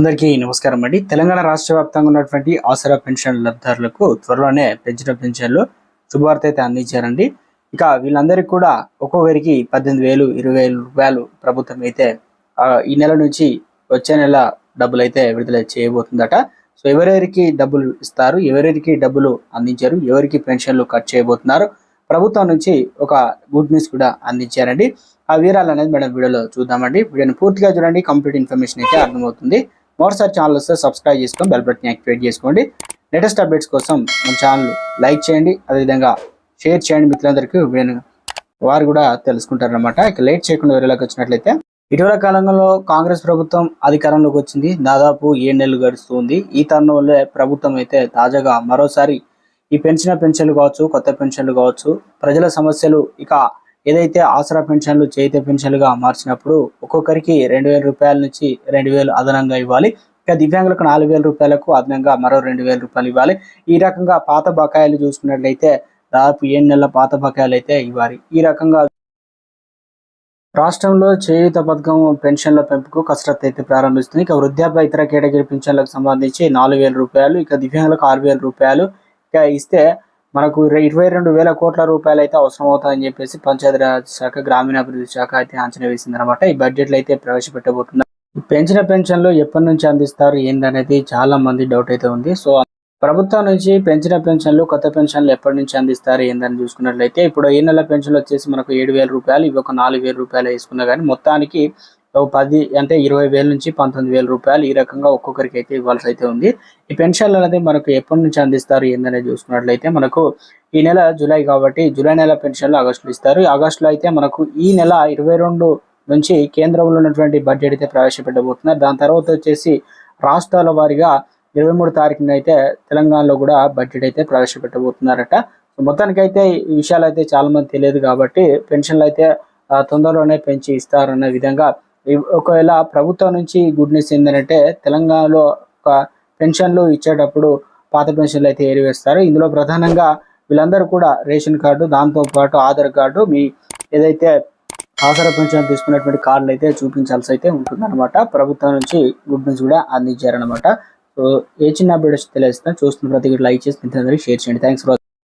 అందరికీ నమస్కారం అండి. తెలంగాణ రాష్ట్ర వ్యాప్తంగా ఉన్నటువంటి ఆసరా పెన్షన్ లబ్ధారులకు త్వరలోనే పెంచిన పెన్షన్లు శుభవార్త అయితే అందించారండి. ఇక వీళ్ళందరికీ కూడా ఒక్కొక్కరికి పద్దెనిమిది వేలు ఇరవై వేలు రూపాయలు ప్రభుత్వం అయితే ఈ నెల నుంచి వచ్చే నెల డబ్బులు అయితే విడుదల చేయబోతుందట. సో ఎవరెవరికి డబ్బులు ఇస్తారు ఎవరెవరికి డబ్బులు అందించారు ఎవరికి పెన్షన్లు కట్ చేయబోతున్నారు ప్రభుత్వం నుంచి ఒక గుడ్ న్యూస్ కూడా అందించారండి. ఆ వివరాలు అనేది మేడం వీడియోలో చూద్దామండి. వీడియోని పూర్తిగా చూడండి కంప్లీట్ ఇన్ఫర్మేషన్ అయితే అర్థమవుతుంది. మరోసారి ఛానల్ వస్తే సబ్స్క్రైబ్ చేసుకొని బెల్ బటన్ యాక్టివేట్ చేసుకోండి. లేటెస్ట్ అప్డేట్స్ కోసం మన ఛానల్ లైక్ చేయండి అదేవిధంగా షేర్ చేయండి మిత్రులందరికీ. వారు కూడా తెలుసుకుంటారనమాట ఇక లేట్ చేయకుండా వేరేలోకి వచ్చినట్లయితే ఇటీవల కాలంలో కాంగ్రెస్ ప్రభుత్వం అధికారంలోకి వచ్చింది. దాదాపు ఏడు నెలలు గడుస్తుంది. ఈ తరుణంలో ప్రభుత్వం అయితే తాజాగా మరోసారి ఈ పెంచిన పెన్షన్లు కావచ్చు కొత్త పెన్షన్లు కావచ్చు ప్రజల సమస్యలు ఇక ఏదైతే ఆసరా పెన్షన్లు చేతి పెన్షన్లుగా మార్చినప్పుడు ఒక్కొక్కరికి రెండు వేల రూపాయల నుంచి రెండు వేలు అదనంగా ఇవ్వాలి. ఇక దివ్యాంగులకు నాలుగు వేల రూపాయలకు అదనంగా మరో రెండు వేల రూపాయలు ఇవ్వాలి. ఈ రకంగా పాత బకాయిలు చూసుకున్నట్లయితే దాదాపు ఏడు నెలల పాత బకాయిలు అయితే ఇవ్వాలి. ఈ రకంగా రాష్ట్రంలో చేయూత పథకం పెన్షన్ల పెంపుకు కసరత్తు అయితే ప్రారంభిస్తుంది. ఇక వృద్ధాప్య ఇతర కేటగిరీ పెన్షన్లకు సంబంధించి నాలుగు వేల రూపాయలు ఇక దివ్యాంగులకు ఆరు వేల రూపాయలు ఇక ఇస్తే మనకు ఇరవై రెండు వేల కోట్ల రూపాయలు అయితే అవసరం అవుతాయని చెప్పేసి పంచాయతీరాజ్ శాఖ గ్రామీణాభివృద్ధి శాఖ అయితే అంచనా వేసింది అనమాట ఈ బడ్జెట్లో అయితే ప్రవేశపెట్టబోతుంది పెంచిన పెన్షన్లు ఎప్పటి నుంచి అందిస్తారు ఏందనేది చాలా మంది డౌట్ అయితే ఉంది. సో ప్రభుత్వం నుంచి పెంచిన పెన్షన్లు కొత్త పెన్షన్లు ఎప్పటి నుంచి అందిస్తారు ఏందని చూసుకున్నట్లయితే ఇప్పుడు ఈ నెల పెన్షన్లు వచ్చేసి మనకు ఏడు వేల రూపాయలు ఇవి ఒక నాలుగు వేల రూపాయలు వేసుకున్నా కానీ మొత్తానికి పది అంటే ఇరవై వేల నుంచి పంతొమ్మిది వేల రూపాయలు ఈ రకంగా ఒక్కొక్కరికి అయితే ఇవ్వాల్సి అయితే ఉంది. ఈ పెన్షన్లు అనేది మనకు ఎప్పటి నుంచి అందిస్తారు ఏందనేది చూసుకున్నట్లయితే మనకు ఈ నెల జూలై కాబట్టి జూలై నెల పెన్షన్లు ఆగస్టులో ఇస్తారు. ఆగస్టులో అయితే మనకు ఈ నెల ఇరవై రెండు నుంచి కేంద్రంలో ఉన్నటువంటి బడ్జెట్ అయితే ప్రవేశపెట్టబోతున్నారు. దాని తర్వాత వచ్చేసి రాష్ట్రాల వారీగా ఇరవై మూడు తారీఖున అయితే తెలంగాణలో కూడా బడ్జెట్ అయితే ప్రవేశపెట్టబోతున్నారట. మొత్తానికి అయితే ఈ విషయాలు అయితే చాలా మంది తెలియదు కాబట్టి పెన్షన్లు అయితే తొందరలోనే పెంచి ఇస్తారన్న విధంగా ఒకవేళ ప్రభుత్వం నుంచి గుడ్ న్యూస్ ఏంటంటే తెలంగాణలో ఒక పెన్షన్లు ఇచ్చేటప్పుడు పాత పెన్షన్లు అయితే ఏరివేస్తారు. ఇందులో ప్రధానంగా వీళ్ళందరూ కూడా రేషన్ కార్డు దాంతో పాటు ఆధార్ కార్డు మీ ఏదైతే ఆసరా పెన్షన్ తీసుకున్నటువంటి కార్డులు అయితే చూపించాల్సి అయితే ఉంటుందన్నమాట. ప్రభుత్వం నుంచి గుడ్ న్యూస్ కూడా అందించారనమాట సో ఏ చిన్న అప్డేట్స్ తెలియజేస్తాను చూస్తున్న ప్రతి లైక్ చేసి మిత్రులందరికీ షేర్ చేయండి. Thanks for